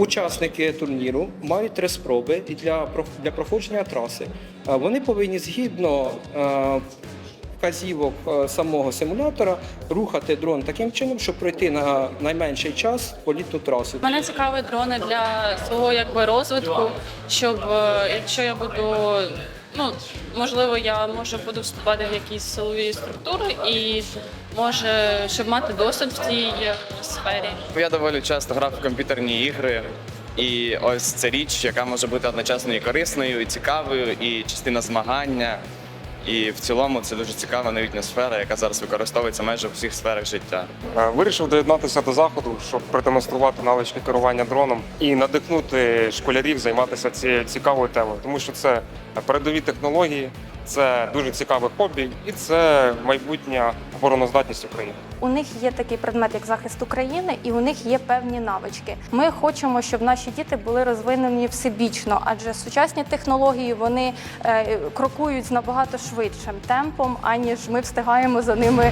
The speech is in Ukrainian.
Учасники турніру мають три спроби для, для проходження траси. Вони повинні згідно е, вказівок е, самого симулятора рухати дрон таким чином, щоб пройти на найменший час політну трасу. Мене цікавить дрони для свого якби розвитку, щоб е, якщо я буду, ну можливо, я може буду вступати в якісь силові структури і може, щоб мати досвід в цій е, сфері. Я доволі часто грав в комп'ютерні ігри, і ось це річ, яка може бути одночасно і корисною, і цікавою, і частина змагання. І в цілому це дуже цікава новітня сфера, яка зараз використовується майже у всіх сферах життя. Е, Вирішив доєднатися до заходу, щоб продемонструвати навички керування дроном і надихнути школярів займатися цією цікавою темою, тому що це передові технології, це дуже цікаве хобі, і це майбутня обороноздатність України. У них є такий предмет, як захист України, і у них є певні навички. Ми хочемо, щоб наші діти були розвинені всебічно, адже сучасні технології вони е, крокують з набагато швидшим темпом, аніж ми встигаємо за ними